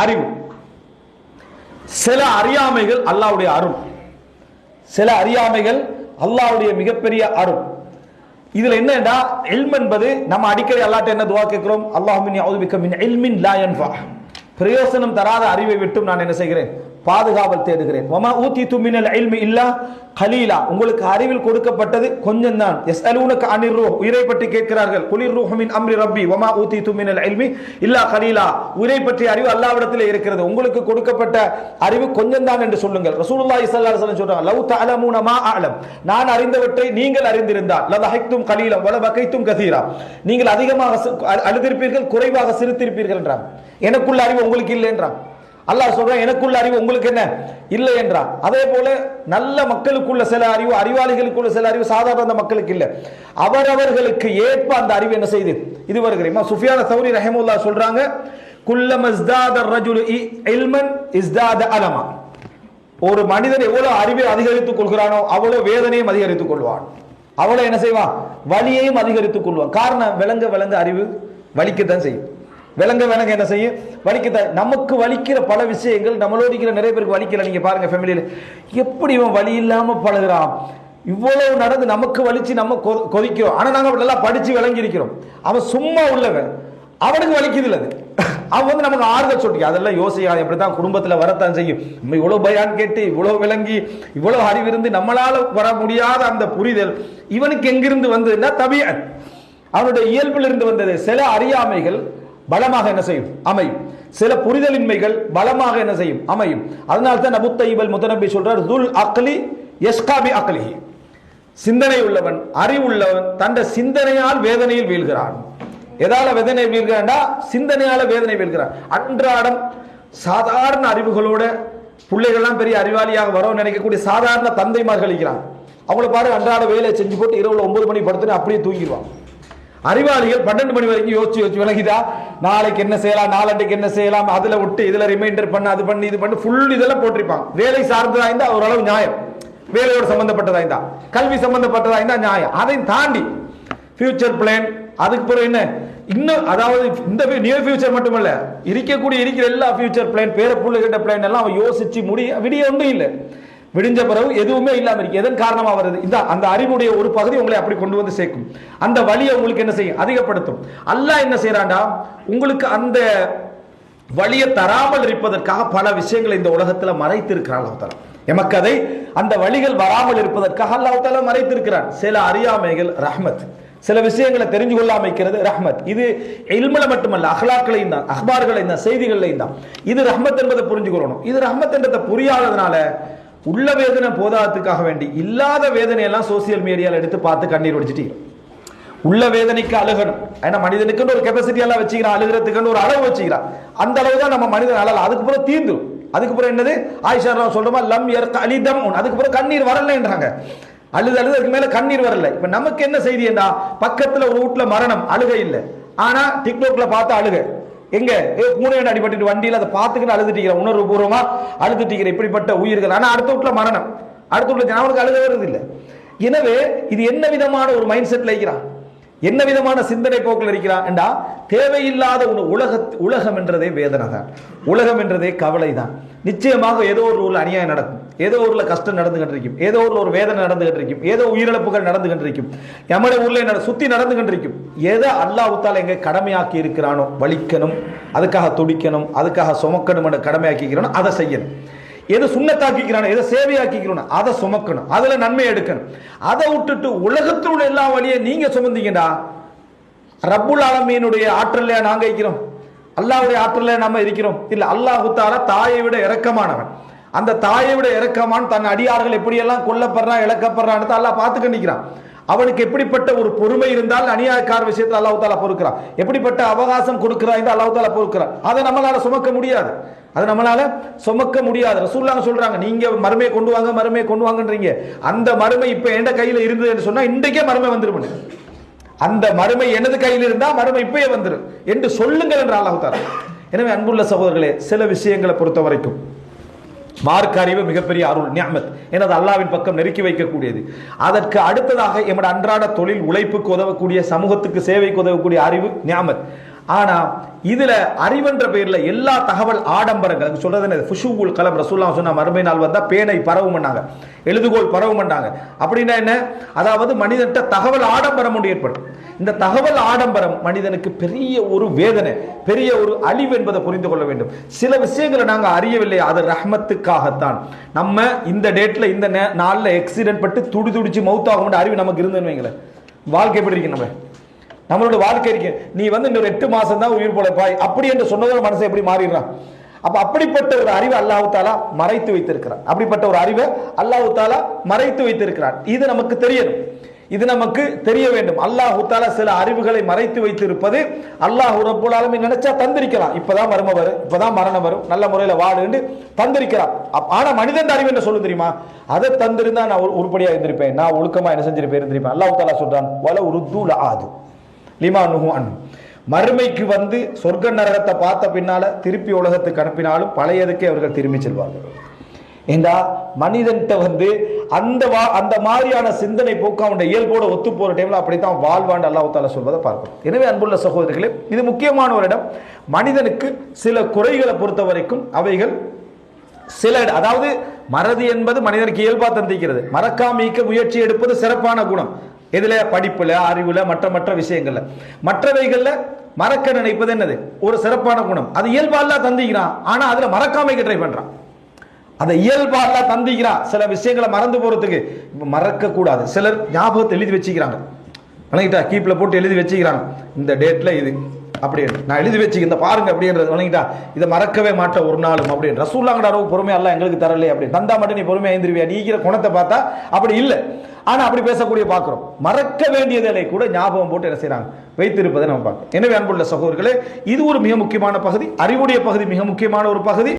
அறிவு. சில அறியாமைகள் அல்லாவுடைய அருள். சில அறியாமைகள் அல்லாஹ்வுடைய மிகப்பெரிய அருள். இதுல என்னடா எல்ம் என்பது நம்ம அடிக்கடி அல்லாட்ட என்ன துவா கேட்கிறோம்? அல்லாஹுமின் மின் எல்மின் லா யன்ஃபா. பிரயோசனம் தராத அறிவை விட்டும் நான் என்ன செய்கிறேன்? பாதுகாவல் தேடுகிறேன். வமா ஊத்தி துமினல் அல்மி இல்லா கலீலா. உங்களுக்கு அறிவில் கொடுக்கப்பட்டது கொஞ்சம் தான் எஸ் அலூனக்கு அனிர் ரூஹ். உயிரை பற்றி கேட்கிறார்கள். குளிர் ரூஹமின் அம்ரி ரப்பி. ஒமா ஊத்தி துமினல் அல்மி இல்லா கலீலா. உயிரை பற்றிய அறிவு அல்லாவிடத்தில் இருக்கிறது. உங்களுக்கு கொடுக்கப்பட்ட அறிவு கொஞ்சம் தான் என்று சொல்லுங்கள். ரசூலுல்லா இஸ்லா சொல்லம் சொல்றாங்க லவ் தஅலமூன மா நான் அறிந்தவற்றை நீங்கள் அறிந்திருந்தால் லதஹைத்தும் கலீலம் வல வகைத்தும் கசீரா. நீங்கள் அதிகமாக அழுதிருப்பீர்கள் குறைவாக சிரித்திருப்பீர்கள் என்றான். எனக்குள்ள அறிவு உங்களுக்கு இல்லை என்றான் அல்லாஹ் சொல்றான் எனக்குள்ள அறிவு உங்களுக்கு என்ன? இல்லை என்றா அதே போல நல்ல மக்களுக்குள்ள சில அறிவு அறிவாளிகளுக்குள்ள சில அறிவு சாதாரண மக்களுக்கு இல்லை. அவரவர்களுக்கு ஏற்ப அந்த அறிவு என்ன செய்து? இது வருகிறேன் சுஃபியான சௌரி ரஹமுல்லா சொல்றாங்க குல்லம் இஸ்தாத ரஜுல் இல்மன் இஸ்தாத அலமா. ஒரு மனிதன் எவ்வளவு அறிவை அதிகரித்துக் கொள்கிறானோ அவ்வளவு வேதனையும் அதிகரித்துக் கொள்வான். அவ்வளவு என்ன செய்வான்? வலியையும் அதிகரித்துக் கொள்வான். காரணம் விளங்க விளங்க அறிவு வலிக்கத்தான் செய்யும். விலங்க விளங்க என்ன செய்யும்? வலிக்கத்தான் நமக்கு வலிக்கிற பல விஷயங்கள் நம்மளோட இருக்கிற நிறைய பேருக்கு வலிக்கல. நீங்கள் பாருங்கள் ஃபேமிலியில் எப்படி இவன் வலி இல்லாமல் பழகுறான்? இவ்வளவு நடந்து நமக்கு வலிச்சு நம்ம கொ- கொதிக்கிறோம். ஆனால் நாங்கள் நல்லா படித்து விளங்கி இருக்கிறோம். அவன் சும்மா உள்ளவன். அவனுக்கு வலிக்குது இல்லை அது. அவன் வந்து நமக்கு ஆறுதல் சொல்லிக்க அதெல்லாம் யோசிக்காது தான் குடும்பத்தில் வரத்தான் செய்யும். நம்ம இவ்வளோ பயான் கேட்டு இவ்வளோ விளங்கி இவ்வளோ அறிவிருந்து நம்மளால் வர முடியாத அந்த புரிதல் இவனுக்கு எங்கிருந்து வந்ததுன்னா தவியன் அவனுடைய இயல்பிலிருந்து வந்தது. சில அறியாமைகள் பலமாக என்ன செய்யும்? அமையும். சில புரிதலின்மைகள் பலமாக என்ன செய்யும்? அமையும். அதனால தான் நபு தைபல் முத்தநபி சொல்றார் துல் அக்லி எஸ்காபி அக்லிஹி. சிந்தனை உள்ளவன் அறிவுள்ளவன் தந்த சிந்தனையால் வேதனையில் வீழ்கிறான். எதால வேதனை வீழ்கிறான்டா சிந்தனையால வேதனை வீழ்கிறான். அன்றாடம் சாதாரண அறிவுகளோட பிள்ளைகள்லாம் பெரிய அறிவாளியாக வரோம் நினைக்கக்கூடிய சாதாரண தந்தைமார்கள் இருக்கிறான் அவங்கள பாரு அன்றாட வேலையை செஞ்சு போட்டு இரவுல ஒன்பது மணி படுத்துன்னு அப்படியே தூங்கிடுவான் அறிவாளிகள் பன்னெண்டு மணி வரைக்கும் யோசிச்சு யோசிச்சு விலகிதா நாளைக்கு என்ன செய்யலாம் நாளண்டைக்கு என்ன செய்யலாம் அதுல விட்டு இதுல ரிமைண்டர் பண்ண அது பண்ணி இது பண்ணி ஃபுல் இதெல்லாம் போட்டிருப்பாங்க. வேலை சார்ந்ததா இருந்தா ஓரளவு நியாயம். வேலையோடு சம்பந்தப்பட்டதா இருந்தா கல்வி சம்பந்தப்பட்டதா இருந்தா நியாயம். அதையும் தாண்டி ஃபியூச்சர் பிளான் அதுக்கு பிறகு என்ன? இன்னும் அதாவது இந்த நியர் ஃபியூச்சர் மட்டுமல்ல இருக்கக்கூடிய இருக்கிற எல்லா ஃபியூச்சர் பிளான் பேர பிள்ளைகிட்ட பிளான் எல்லாம் அவன் யோசிச்சு முடிய விடிய ஒன்றும் இல்லை. விடிஞ்ச பிறகு எதுவுமே இல்லாம இருக்கு. எதன் காரணமா வருது? இந்த அந்த அறிவுடைய ஒரு பகுதி உங்களை அப்படி கொண்டு வந்து சேர்க்கும். அந்த வழியை உங்களுக்கு என்ன செய்யும்? அதிகப்படுத்தும். அல்லாஹ் என்ன செய்யறாண்டா உங்களுக்கு அந்த வழியை தராமல் இருப்பதற்காக பல விஷயங்களை இந்த உலகத்தில் மறைத்திருக்கிறான் அல்லாஹ் எமக்கதை எமக்கு அதை அந்த வழிகள் வராமல் இருப்பதற்காக அல்லாஹ் தஆலா மறைத்திருக்கிறான். சில அறியாமைகள் ரஹ்மத். சில விஷயங்களை தெரிஞ்சு கொள்ளாம இருக்கிறது ரஹ்மத். இது இல்மல மட்டுமல்ல அஹ்லாக்களையும் தான் அஹ்பார்களையும் தான் செய்திகளையும் தான். இது ரஹ்மத் என்பதை புரிஞ்சுக்கொள்ளணும். இது ரஹ்மத் என்றதை புரியாததுனால உள்ள வேதனை போதாததுக்காக வேண்டி இல்லாத வேதனையெல்லாம் சோசியல் மீடியாவில் எடுத்து பார்த்து கண்ணீர் வடிச்சிட்டு உள்ள வேதனைக்கு அழுகணும். ஏன்னா மனிதனுக்குன்னு ஒரு கெப்பாசிட்டி எல்லாம் வச்சுக்கிறான் அழுகிறதுக்குன்னு ஒரு அளவு வச்சுக்கிறான் அந்த அளவு தான் நம்ம மனிதன் அழலாம் அதுக்கு பிறகு தீர்ந்துடும் அதுக்கு பிறகு என்னது? ஆயிஷா ராவ் சொல்றோமா லம் எர்க்க அலிதம் அதுக்கு பிறகு கண்ணீர் வரலன்றாங்க. அழுது அழுது அதுக்கு மேல கண்ணீர் வரல. இப்ப நமக்கு என்ன செய்தி என்றா பக்கத்துல ஒரு வீட்டுல மரணம் அழுகை இல்லை. ஆனா டிக்டோக்ல பார்த்து அழுகை. எங்க? ஏ பூனையோட அடிபட்டு வண்டியில் அதை பார்த்துக்கிட்டு அழுதுட்டீங்க உணர்வு பூர்வமா அழுதுட்டீங்க இப்படிப்பட்ட உயிர்கள். ஆனால் அடுத்த வீட்டுல மரணம். அடுத்த வீட்டில் ஜனவனுக்கு அழுத வருது இல்லை? எனவே இது என்ன விதமான ஒரு மைண்ட் செட்ல இருக்கிறான்? என்ன விதமான சிந்தனை போக்கில் இருக்கிறான்? என்றா தேவையில்லாத ஒரு உலக உலகம் என்றதே வேதனை தான் உலகம் என்றதே கவலை தான் நிச்சயமாக ஏதோ ஒரு ஊரில் அநியாயம் நடக்கும். ஏதோ ஊரில் கஷ்டம் நடந்துகிட்டு இருக்கும். ஏதோ ஊரில் ஒரு வேதனை நடந்துகிட்டு இருக்கும். ஏதோ உயிரிழப்புகள் நடந்துகிட்டு இருக்கும். நம்முடைய ஊரில் நட- சுற்றி நடந்துகிட்டு இருக்கும். எதை அல்லாஹுத்தால் எங்கே கடமையாக்கி இருக்கிறானோ வலிக்கணும் அதுக்காக துடிக்கணும் அதுக்காக சுமக்கணும் என்ற கடமையாக்கிக்கிறானோ அதை செய்யணும். எது சுண்ணத்தாக்கிக்கிறானோ எதை சேவையாக்கிக்கிறோம் அதை சுமக்கணும். அதுல நன்மை எடுக்கணும். அதை விட்டுட்டு உலகத்தினுடைய எல்லா வழியை நீங்க சுமந்தீங்கடா ரப்புல் ஆலமீனுடைய ஆற்றல்ல நாங்கள் இருக்கிறோம். அல்லாவுடைய ஆற்றல்ல நம்ம இருக்கிறோம். இல்லை அல்லாஹ் தாலா தாயை விட இறக்கமானவன் அந்த தாயை விட இறக்கமான் தன் அடியார்கள் எப்படியெல்லாம் கொல்லப்படுறான் இழக்கப்படுறான்னு அல்லாஹ் பார்த்துக்க நிற்கிறான் அவனுக்கு எப்படிப்பட்ட ஒரு பொறுமை இருந்தால் அநியாயக்கார விஷயத்தில் அல்லாஹு தாலா பொறுக்கிறான். எப்படிப்பட்ட அவகாசம் கொடுக்கிறான் என்று அல்லாஹு தாலா பொறுக்கிறான். அதை நம்மளால சுமக்க முடியாது. அது நம்மளால சுமக்க முடியாது. ரசூல்லாங்க சொல்றாங்க நீங்க மருமையை கொண்டு வாங்க மருமையை கொண்டு வாங்கன்றீங்க. அந்த மருமை இப்ப எந்த கையில இருந்ததுன்னு சொன்னா இன்றைக்கே மருமை வந்துரும் அந்த மருமை எனது கையில் இருந்தா மறுமை இப்பயே வந்துடும் என்று சொல்லுங்கள் என்று அல்லாஹ் எனவே அன்புள்ள சகோதரர்களே சில விஷயங்களை பொறுத்த வரைக்கும் மார்க்க அறிவு மிகப்பெரிய அருள் நியமத். எனது அல்லாவின் பக்கம் நெருக்கி வைக்கக்கூடியது. அதற்கு அடுத்ததாக எமது அன்றாட தொழில் உழைப்புக்கு உதவக்கூடிய சமூகத்துக்கு சேவைக்கு உதவக்கூடிய அறிவு நியாமத். ஆனா இதுல அறிவென்ற பெயர்ல எல்லா தகவல் ஆடம்பரங்கள் அது சொல்றது என்ன ஃபுஷுகுல் கலம் ரசூல்லா சொன்ன மறுமை நாள் வந்தா பேனை பரவுமன்னாங்க எழுதுகோல் பண்ணாங்க. அப்படின்னா என்ன? அதாவது மனிதன்ட்ட தகவல் ஆடம்பரம் ஒன்று ஏற்படும். இந்த தகவல் ஆடம்பரம் மனிதனுக்கு பெரிய ஒரு வேதனை பெரிய ஒரு அழிவு என்பதை புரிந்து கொள்ள வேண்டும். சில விஷயங்களை நாங்கள் அறியவில்லை அது ரஹ்மத்துக்காகத்தான். நம்ம இந்த டேட்ல இந்த நே- எக்ஸிடென்ட் பட்டு துடி துடிச்சு மவுத்தாகும் அறிவு நமக்கு இருந்தேன்னு வைங்களேன். வாழ்க்கை எப்படி இருக்கு நம்ம? நம்மளோட வாழ்க்கைக்கு நீ வந்து இன்னொரு எட்டு மாசம் தான் உயிர் பொழைப்பாய் அப்படி என்று சொன்னதோட மனசை எப்படி மாறிடுறான்? அப்ப அப்படிப்பட்ட ஒரு அறிவை அல்லாஹு தாலா மறைத்து வைத்திருக்கிறான். அப்படிப்பட்ட ஒரு அறிவை அல்லாஹு தாலா மறைத்து வைத்திருக்கிறான். இது நமக்கு தெரியணும். இது நமக்கு தெரிய வேண்டும். அல்லாஹு தாலா சில அறிவுகளை மறைத்து வைத்திருப்பது அல்லாஹ் ரப்புல் ஆலமீன் நினைச்சா தந்திருக்கலாம். இப்பதான் மர்மம் வரும். இப்பதான் மரணம் வரும். நல்ல முறையில் வாடுன்னு தந்திருக்கிறான் ஆனா மனிதன் அறிவு என்ன சொல்லும் தெரியுமா? அதை தந்திருந்தா நான் உருப்படியா இருந்திருப்பேன். நான் ஒழுக்கமா என்ன செஞ்சிருப்பேன் இருந்திருப்பேன் அல்லாஹு தாலா சொல்றான் வல உருத்தூல ஆது லிமா நுஹு அன் மறுமைக்கு வந்து சொர்க்க நரகத்தை பார்த்த பின்னால திருப்பி உலகத்துக்கு அனுப்பினாலும் பழையதுக்கே அவர்கள் திரும்பி செல்வார்கள். ஏண்டா? மனிதன்கிட்ட வந்து அந்த வா அந்த மாதிரியான சிந்தனை போக்கு அவனுடைய இயல்போட ஒத்து போகிற டைமில் அப்படி தான் வாழ்வாண்டு அல்லாஹால சொல்வதை பார்க்கணும் எனவே அன்புள்ள சகோதரிகளே இது முக்கியமான ஒரு இடம். மனிதனுக்கு சில குறைகளை பொறுத்த வரைக்கும் அவைகள் சில அதாவது மறதி என்பது மனிதனுக்கு இயல்பாக தந்திக்கிறது. மறக்காமிக்க முயற்சி எடுப்பது சிறப்பான குணம். எதில்? படிப்பில் அறிவில் மற்ற மற்ற விஷயங்களில். மற்றவைகளில் மறக்க நினைப்பது என்னது? ஒரு சிறப்பான குணம். அது இயல்பா தந்திக்கிறான். ஆனால் அதில் மறக்காமைக்கு ட்ரை பண்ணுறான் அதை இயல்பா தந்திக்கிறான். சில விஷயங்களை மறந்து போகிறதுக்கு மறக்கக்கூடாது. சிலர் ஞாபகத்தை எழுதி வச்சுக்கிறாங்க. வணங்கிட்டா கீப்பில் போட்டு எழுதி வச்சுக்கிறாங்க. இந்த டேட்டில் இது. அப்படின்னு நான் எழுதி வச்சுக்க இந்த பாருங்க அப்படின்றது வழங்கிட்டா இதை மறக்கவே மாட்டேன் ஒரு நாளும் அப்படின்னு ரசூல்லாங்கட அளவு பொறுமையா எல்லாம் எங்களுக்கு தரலையே அப்படின்னு தந்தா மட்டும் நீ பொறுமையா எழுந்திருவியா நீக்கிற குணத்தை பார்த்தா அப்படி இல்லை. ஆனால் அப்படி பேசக்கூடிய பார்க்குறோம். மறக்க வேண்டியதை கூட ஞாபகம் போட்டு என்ன செய்கிறாங்க வைத்திருப்பதை நம்ம பார்க்கணும் எனவே அன்புள்ள சகோதரர்களே இது ஒரு மிக முக்கியமான பகுதி. அறிவுடைய பகுதி மிக முக்கியமான ஒரு பகுதி.